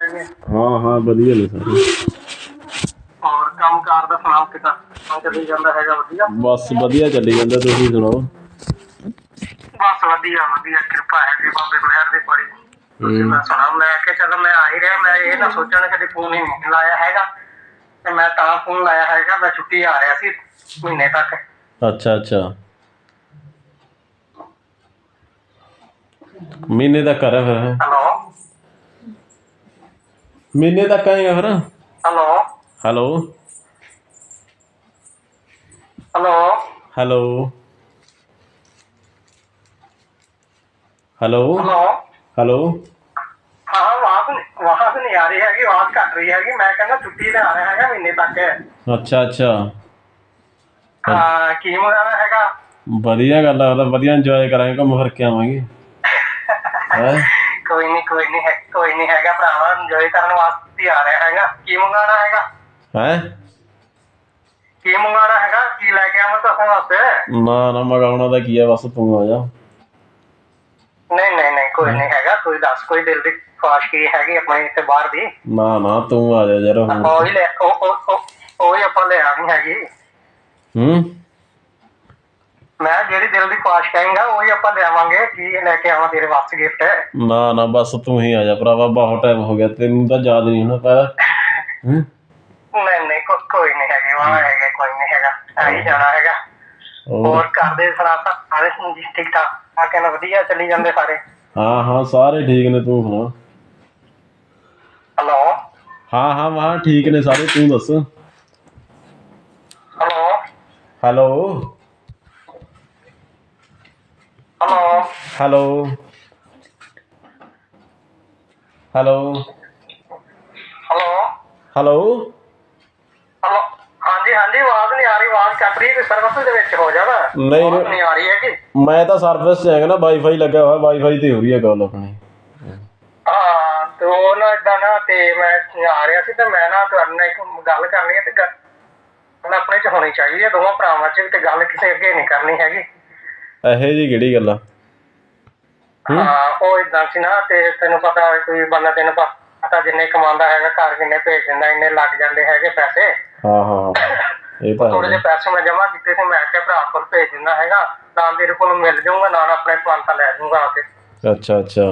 ਹਾਂ ਹਾਂ ਵਧੀਆ ਨੇ ਸਾਰੇ। ਔਰ ਕੰਮਕਾਰ ਦਾ ਸੁਣਾਓ ਕਿਦਾਂ? ਕੰਮ ਚੱਲੀ ਜਾਂਦਾ ਹੈਗਾ ਵਧੀਆ? ਬਸ ਵਧੀਆ ਚੱਲੀ ਜਾਂਦਾ ਤੁਸੀਂ ਸੁਣਾਓ? ਬਸ ਵਧੀਆ ਵਧੀਆ ਕਿਰਪਾ ਹੈ ਜੀ ਬਾਬੇ ਮਿਹਰ ਦੀ ਬੜੀ। ਤੁਸੀਂ ਮੈਂ ਸੁਣਾ ਮੈਂ ਕਿ ਚਲੋ ਮੈਂ ਆ ਹੀ ਰਿਹਾ ਮੈਂ ਇਹ ਨਾ ਸੋਚਣਾ ਕਦੇ ਫੋਨ ਹੀ ਨਹੀਂ ਲਾਇਆ ਹੈਗਾ। ਤੇ ਮੈਂ ਤਾਂ ਫੋਨ ਲਾਇਆ ਹੈਗਾ ਮੈਂ ਛੁੱਟੀ ਆ ਰਿਹਾ ਸੀ ਮਹੀਨੇ ਤੱਕ। ਅੱਛਾ ਅੱਛਾ। ਮਹੀਨੇ ਕਰਾਂ ਫਿਰ? ਹੈਲੋ? ਮਹੀਨੇ ਤੱਕ ਆਏਗਾ ਫਿਰ? Hello. Hello. Hello. Hello. Hello. Hello. Hello. ਹਾਂ ਆਵਾਜ਼ ਆਵਾਜ਼ ਨਹੀਂ ਆ ਰਹੀ ਹੈਗੀ ਆਵਾਜ਼ ਘੱਟ ਰਹੀ ਹੈਗੀ। ਮੈਂ ਕਹਿੰਦਾ ਛੁੱਟੀ ਤੇ ਆ ਰਿਹਾ ਹੈਗਾ ਮਹੀਨੇ ਤੱਕ। ਅੱਛਾ ਅੱਛਾ। ਹਾਂ ਕੀ ਮੰਗਾਣਾ ਹੈਗਾ? ਵਧੀਆ ਗੱਲ ਆ ਤਾਂ ਵਧੀਆ ਇੰਜੋਏ ਕਰਾਂਗੇ ਘੁੰਮ ਫਿਰ ਕੇ ਆਵਾਂਗੇ। ਹੈ? ਕੋਈ ਨਹੀਂ ਕੋਈ ਨਹੀਂ ਹੈ ਕੋਈ ਨਹੀਂ ਹੈਗਾ ਭਰਾਵਾ ਇੰਜੋਏ ਕਰਨ ਵਾਸਤੇ ਹੀ ਆ ਰਿਹਾ ਹੈਗਾ। ਕੀ ਮੰਗਾਣਾ ਹੈਗਾ? ਹੈ? ਕੀ ਮੰਗਾਣਾ ਹੈਗਾ? ਕੀ ਲੈ ਕੇ ਆਵਾਂ ਤੁਹਾਡੇ ਵਾਸਤੇ? ਨਾ ਨਾ ਮਗਾਉਣਾ ਦਾ ਕੀ ਆ ਬਸ ਤੂੰ ਆ ਜਾ। ਨਹੀਂ ਨਹੀਂ ਨਹੀਂ ਕੋਈ ਨਹੀਂ ਹੈਗਾ ਕੋਈ ਦੱਸ ਕੋਈ ਦਿਲ ਦੀ ਖੁਆਇਸ਼ ਕੀ ਹੈਗੀ ਆਪਣੇ ਇੱਥੇ ਬਾਹਰ ਦੀ? ਨਾ ਨਾ ਤੂੰ ਆ ਜਾ ਹੁਣ ਉਹ ਹੀ ਲੈ ਉਹ ਉਹ ਉਹ- ਉਹ ਹੀ ਆਪਾਂ ਲੈ ਆਣੀ ਹੈਗੀ। ਹੂੰ? ਮੈਂ ਜਿਹੜੀ ਦਿਲ ਦੀ ਖੁਆਇਸ਼ ਕਹਾਂਗਾ ਉਹ ਹੀ ਆਪਾਂ ਲਿਆਵਾਂਗੇ ਕੀ ਲੈ ਕੇ ਆਵਾਂ ਤੇਰੇ ਵਾਸਤੇ ਗਿਫਟ ਨਾ ਨਾ ਬਸ ਤੂੰ ਹੀ ਆ ਜਾ ਭਰਾਵਾ ਬਹੁਤ ਟਾਈਮ ਹੋ ਗਿਆ ਤੈਨੂੰ ਤਾਂ ਯਾਦ ਨਹੀਂ ਹੋਣਾ ਪਾਇਆ ਹੂੰ? ਨਹੀਂ ਨਹੀਂ ਕੋ- ਕੋਈ ਨਹੀਂ ਹੈਗੀ ਵਾਹ ਹੈਗਾ ਕੋਈ ਨਹੀਂ ਹੈਗਾ ਆ ਹੀ ਜਾਣਾ ਹੈਗਾ। ਹੋਰ? ਹੋਰ ਘਰ ਦੇ ਸਰਾਤਾ ਸਾਰੇ ਜੀ ਠੀਕ ਠਾਕ? ਆ ਕਹਿੰਦਾ ਵਧੀਆ ਚੱਲੀ ਜਾਂਦੇ ਸਾਰੇ। ਹਾਂ ਹਾਂ ਸਾਰੇ ਠੀਕ ਨੇ ਤੂੰ ਸੁਣਾ? ਹੈਲੋ ਹਾਂ ਹਾਂ ਵਾਹ ਠੀਕ ਨੇ ਸਾਰੇ ਤੂੰ ਦੱਸ? Hello hello hello hello hello hello hello hello ਹਾਂਜੀ ਹਾਂਜੀ ਆਵਾਜ਼ ਨਹੀਂ ਆ ਰਹੀ ਆਵਾਜ਼ ਕੱਟ ਰਹੀ ਹੈ ਸਰਵਿਸ ਦੇ ਵਿੱਚ ਹੋ ਜਾਣਾ? ਨਹੀਂ, ਆਵਾਜ਼ ਨਹੀਂ। ਨਹੀਂ ਆ ਰਹੀ ਹੈ ਕਿ ਮੈਂ ਤਾਂ ਸਰਵਿਸ 'ਚ ਹੈਗਾ ਨਾ ਵਾਈਫਾਈ ਲੱਗਾ ਹੋਇਆ ਵਾਈਫਾਈ ਤੇ ਹੋ ਰਹੀ ਹੈ ਗੱਲ ਆਪਣੀ। ਹਾਂ ਤੇ ਉਹ ਨਾ ਇਦਾਂ ਨਾ ਤੇ ਮੈਂ ਆ ਰਿਹਾ ਸੀ ਤੇ ਮੈਂ ਨਾ ਤੁਹਾਡੇ ਨਾਲ ਇੱਕ ਗੱਲ ਕਰਨੀ ਹੈ ਤੇ ਗੱਲ ਹੁਣ ਆਪਣੇ ਚ ਹੋਣੀ ਚਾਹੀਦੀ ਹੈ ਦੋਵਾਂ ਭਰਾਵਾਂ ਚ ਤੇ ਗੱਲ ਕਿਸੇ ਅੱਗੇ ਨਹੀਂ ਕਰਨੀ ਹੈਗੀ। ਇਹੋ ਜੀ ਕਿਹੜੀ ਗੱਲ? ਆ ਹੂੰ? ਹਾਂ ਉਹ ਇਦਾਂ ਸੀ ਨਾ ਤੇ ਤੈਨੂੰ ਪਤਾ ਕੋਈ ਬੰਦਾ ਤੈਨੂੰ ਪਤਾ ਜਿੰਨੇ ਕਮਾਉਂਦਾ ਹੈਗਾ ਘਰ ਕਿੰਨੇ ਭੇਜ ਦਿੰਦਾ ਇੰਨੇ ਲੱਗ ਜਾਂਦੇ ਹੈਗੇ ਪੈਸੇ। ਹਾਂ ਹਾਂ ਇਹ ਤਾਂ ਥੋੜੇ ਜਿਹੇ ਹੈ। ਪੈਸੇ ਮੈਂ ਜਮਾ ਕੀਤੇ ਸੀ ਮੈਂ ਕਿਹਾ ਭਰਾ ਕੋਲ ਭੇਜ ਦਿੰਦਾ ਹੈਗਾ ਨਾਲ ਤੇਰੇ ਕੋਲ ਮਿਲ ਜਾਊਗਾ ਨਾਲ ਆਪਣੇ ਪੰਤਾ ਲੈ ਜਾਊਗਾ ਆ ਕੇ। ਅੱਛਾ ਅੱਛਾ।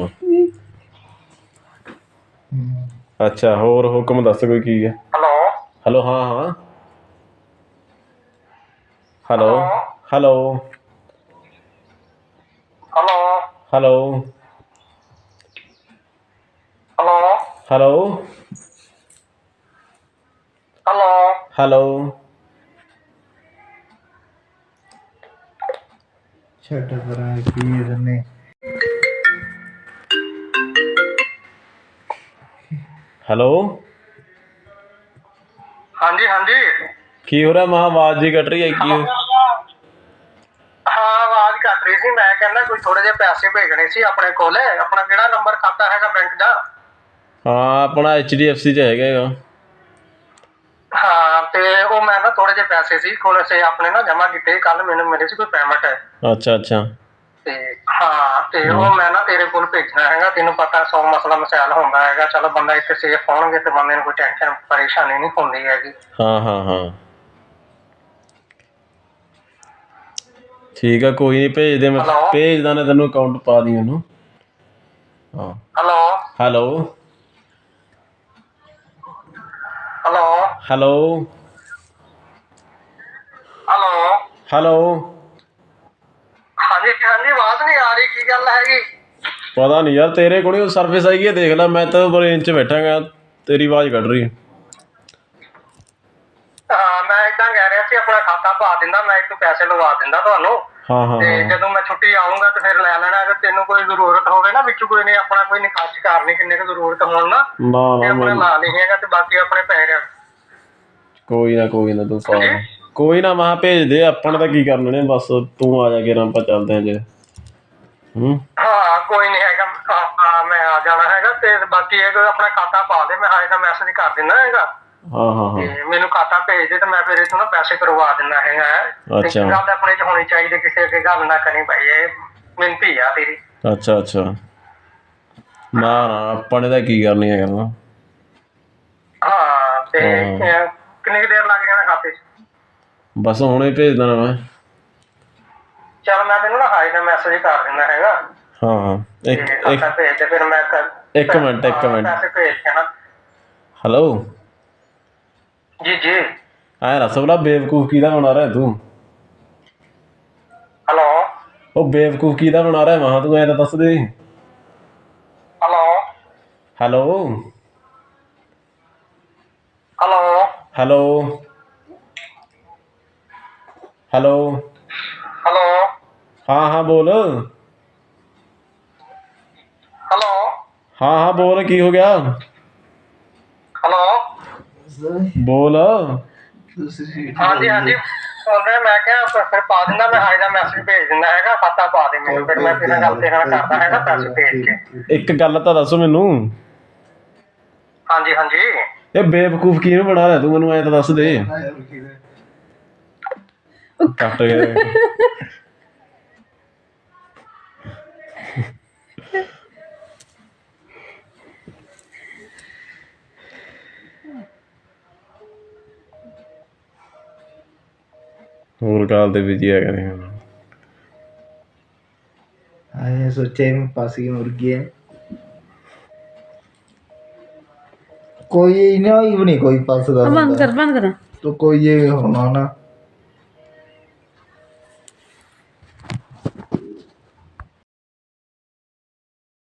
ਅੱਛਾ ਹੋਰ ਹੁਕਮ ਦੱਸ ਕੋਈ ਕੀ ਹੈ? ਹੈਲੋ? ਹੈਲੋ ਹਾਂ ਹਾਂ। Hello? Hello. Hello hello hello hello hello ਛੱਡ ਪਰਾਂ ਕੀ ਇਹਨੇ ਹੈਲੋ ਹਾਂਜੀ ਹਾਂਜੀ ਕੀ ਹੋ ਰਿਹਾ ਮਾਂ ਆਵਾਜ਼ ਜੀ ਕੱਟ ਰਹੀ ਹੈ ਕੀ ਕੱਟ ਰਹੀ ਸੀ। ਮੈਂ ਕਹਿੰਦਾ ਕੋਈ ਥੋੜੇ ਜਿਹੇ ਪੈਸੇ ਭੇਜਣੇ ਸੀ ਆਪਣੇ ਕੋਲ। ਆਪਣਾ ਕਿਹੜਾ ਨੰਬਰ ਖਾਤਾ ਹੈਗਾ ਬੈਂਕ ਦਾ? ਹਾਂ ਆਪਣਾ HDFC ਚ ਹੈਗਾ ਹੈਗਾ। ਹਾਂ ਤੇ ਉਹ ਮੈਂ ਨਾ ਥੋੜੇ ਜਿਹੇ ਪੈਸੇ ਸੀ। ਕੋਲ ਸੇ ਆਪਣੇ ਨਾ ਜਮਾ ਕੀਤੇ ਕੱਲ ਮੈਨੂੰ ਮਿਲੇ ਸੀ ਕੋਈ ਪੇਮੈਂਟ ਹੈ ਅੱਛਾ ਅੱਛਾ। ਤੇ ਹਾਂ ਤੇ ਉਹ ਮੈਂ ਨਾ ਤੇਰੇ ਕੋਲ ਭੇਜਣਾ ਹੈਗਾ। ਤੈਨੂੰ ਪਤਾ ਸੌ ਮਸਲਾ ਮਸਾਇਲ ਹੁੰਦਾ ਹੈਗਾ। ਚਲੋ ਬੰਦਾ ਇੱਥੇ ਸੇਫ ਹੋਣਗੇ ਤੇ ਬੰਦੇ ਨੂੰ ਕੋਈ ਟੈਨਸ਼ਨ ਪਰੇਸ਼ਾਨੀ ਨਹੀਂ ਹੁੰਦੀ ਹੈਗੀ। ਹਾਂ ਹਾਂ ਹਾਂ। ਠੀਕ ਆ ਕੋਈ ਨਹੀਂ ਭੇਜ ਦੇ ਮੈਂ। Hello? ਭੇਜਦਾ ਨੇ ਤੈਨੂੰ ਅਕਾਊਂਟ ਪਾ ਦੀ ਉਹਨੂੰ। ਹਾਂ। Hello hello hello hello hello hello ਹਾਂਜੀ ਹਾਂਜੀ ਆਵਾਜ਼ ਨਹੀਂ ਆ ਰਹੀ ਕੀ ਗੱਲ ਹੈਗੀ? ਪਤਾ ਨਹੀਂ ਯਾਰ ਤੇਰੇ ਕੋਲ ਹੀ ਸਰਵਿਸ ਆਈ ਹੈ ਦੇਖ ਲੈ ਮੈਂ ਤਾਂ ਰੇਂਜ 'ਚ ਬੈਠਾਂਗਾ ਤੇਰੀ ਆਵਾਜ਼ ਕੱਢ ਰਹੀ ਹੈ। ਹਾਂ ਮੈਂ ਇਦਾਂ ਕਹਿ ਰਿਹਾ ਸੀ ਆਪਣਾ ਖਾਤਾ ਪਾ ਦਿੰਦਾ ਮੈਂ ਇੱਕ ਪੈਸੇ ਲਵਾ ਦਿੰਦਾ ਤੁਹਾਨੂੰ। ਹਾਂ ਹਾਂ ਤੇ ਜਦੋਂ ਮੈਂ ਛੁੱਟੀ ਆਉਂਗਾ ਤੇ ਫਿਰ ਲੈ ਲੈਣਾ ਅਗਰ ਤੈਨੂੰ ਕੋਈ ਜ਼ਰੂਰਤ ਹੋਵੇ ਨਾ ਵਿੱਚ ਕੋਈ ਨਹੀਂ ਆਪਣਾ ਕੋਈ ਨਿਕਾਸ ਕਰਨੀ ਕਿੰਨੇ ਕੁ ਜ਼ਰੂਰਤ ਹੋਣ ਨਾ ਨਾ ਤੇ ਨਾ ਆਪਣਾ ਮੈਂ ਲਾ ਨਹੀਂ ਹੈਗਾ ਤੇ ਬਾਕੀ ਆਪਣੇ ਪੈਸੇ ਰੱਖ। ਕੋਈ ਨਾ ਕੋਈ ਨਾ ਤੂੰ ਪਾ ਦੇ। ਕੋਈ ਨਾ ਮਾਂ ਭੇਜ ਦੇ ਆਪਾਂ ਨੇ ਤਾਂ ਕੀ ਕਰਨੇ ਨੇ ਬਸ ਤੂੰ ਆ ਜਾ ਕੇ ਆਪਾਂ ਚੱਲਦੇ ਜੇ। ਹੂੰ? ਹਾਂ ਕੋਈ ਨਹੀਂ ਹੈਗਾ ਹਾਂ ਮੈਂ ਆ ਜਾਣਾ ਹੈਗਾ ਤੇ ਬਾਕੀ ਇਹ ਕੋਈ ਆਪਣਾ ਖਾਤਾ ਪਾ ਦੇ ਮੈਂ ਹਾਏ ਦਾ ਮੈਸੇਜ ਕਰ ਦਿੰਦਾ ਹੈਗਾ। ਹਾਂ ਹਾਂ ਹਾਂ। ਤੇ ਮੈਨੂੰ ਖਾਤਾ ਭੇਜ ਦੇ ਤੇ ਮੈਂ ਫਿਰ ਇਥੋਂ ਨਾ ਪੈਸੇ ਕਰਵਾ ਦਿੰਦਾ ਹੈਗਾ। ਤੇ ਅੱਛਾ। ਗੱਲ ਆਪਣੇ ਚ ਹੋਣੀ ਚਾਹੀਦੀ ਕਿਸੇ ਅੱਗੇ ਗੱਲ ਨਾ ਕਰੀ ਭਾਈ ਇਹ ਮਿੰਤੀ ਆ ਤੇਰੀ। ਅੱਛਾ ਅੱਛਾ। ਨਾ ਨਾ ਆਪਾਂ ਨੇ ਤਾਂ ਕੀ ਕਰਨੀ ਹੈ ਤੇ ਹਾਂ। ਅਹ, ਕਿੰਨੀ ਕੁ ਦੇਰ ਲੱਗ ਜਾਣਾ ਖਾਤੇ 'ਚ? ਬਸ ਹੁਣੇ ਭੇਜ ਦੇਣਾ ਮੈਂ। ਚਲ ਮੈਂ ਤੈਨੂੰ ਨਾ ਹਾਈ ਦਾ ਮੈਸੇਜ ਕਰ ਦਿੰਦਾ ਹੈਗਾ। ਹਾਂ ਹਾਂ। ਤੇ ਇੱਕ ਖਾਤਾ ਇੱਕ ਭੇਜ ਤੇ ਫਿਰ ਮੈਂ ਕਰ ਇੱਕ ਮਿੰਟ, ਇੱਕ ਹਾਂ, ਮਿੰਟ। ਪੈਸੇ ਭੇਜ ਕੇ ਨਾ ਹੈਲੋ? ਜੀ ਜੀ। ਐ ਰਸਗੁੱਲਾ ਬੇਵਕੂਫ ਕਿਹਦਾ ਬਣਾ ਰਿਹਾ ਤੂੰ? ਹੈਲੋ ਉਹ ਬੇਵਕੂਫ ਕਿਹਦਾ ਬਣਾ ਰਿਹਾ? ਮਹਾ ਤੂੰ ਐ ਤਾਂ ਦੱਸ ਦੇ। Hello hello hello hello hello hello ਹਾਂ ਹਾਂ ਬੋਲ। ਹੈਲੋ ਹਾਂ ਹਾਂ ਬੋਲ ਕੀ ਹੋ ਗਿਆ? ਬੋਲ। ਤੁਸੀਂ ਹਾਂਜੀ ਹਾਂਜੀ। ਉਹਨੇ ਮੈਂ ਕਿਹਾ ਫਿਰ- ਫਿਰ ਪਾ ਦਿੰਦਾ ਮੈਂ ਹਾਈ ਦਾ ਮੈਸੇਜ ਭੇਜ ਦਿੰਦਾ ਹੈਗਾ ਖਾਤਾ ਪਾ ਦੇ ਮੈਨੂੰ। ਫਿਰ ਮੈਂ ਤੇਰੇ ਨਾਲ ਤੇਰੇ ਨਾਲ ਕਰਦਾ ਹੈਗਾ ਪੈਸੇ ਭੇਜ ਕੇ। ਇੱਕ ਗੱਲ ਤਾਂ ਦੱਸ ਮੈਨੂੰ। ਹਾਂਜੀ ਹਾਂਜੀ। ਇਹ ਬੇਵਕੂਫ ਕਿਹਨੂੰ ਬਣਾ ਰਿਹਾ ਤੂੰ ਮੈਨੂੰ ਐ ਤਾਂ ਦੱਸ ਦੇ। ਕੱਟ ਗਿਆ। ਹੋਰ ਕਾਲ ਦੇ ਵਿੱਚ ਹੀ ਆ ਕਰੇ आए सोचे में पास की मुर्गी है कोई ना ही नहीं कोई पास का बंद बंदा। कर बंद कर तो कोई ये होना ना